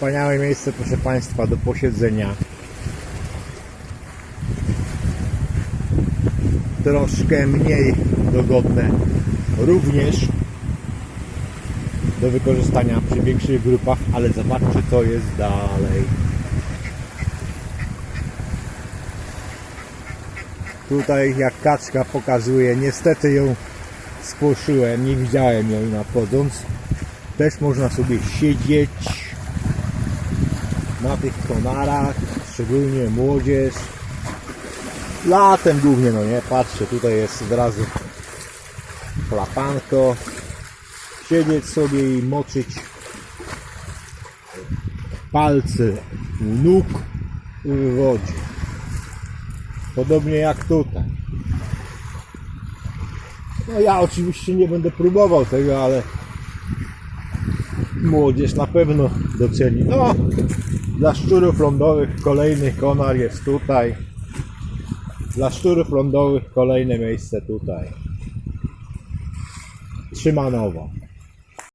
Wspaniałe miejsce, proszę Państwa, do posiedzenia. Troszkę mniej dogodne również do wykorzystania przy większych grupach, ale zobaczcie co jest dalej. Tutaj jak kaczka pokazuje, niestety ją spłoszyłem, nie widziałem jej nadchodząc. Też można sobie siedzieć na tych konarach, szczególnie młodzież. Latem głównie, no nie, patrzcie, tutaj jest od razu platanko. Siedzieć sobie i moczyć palce u nóg w wodzie. Podobnie jak tutaj. No ja oczywiście nie będę próbował tego, ale młodzież na pewno doceni. No, dla szczurów lądowych kolejny konar jest tutaj. Dla szczurów lądowych kolejne miejsce tutaj. Trzymanowo.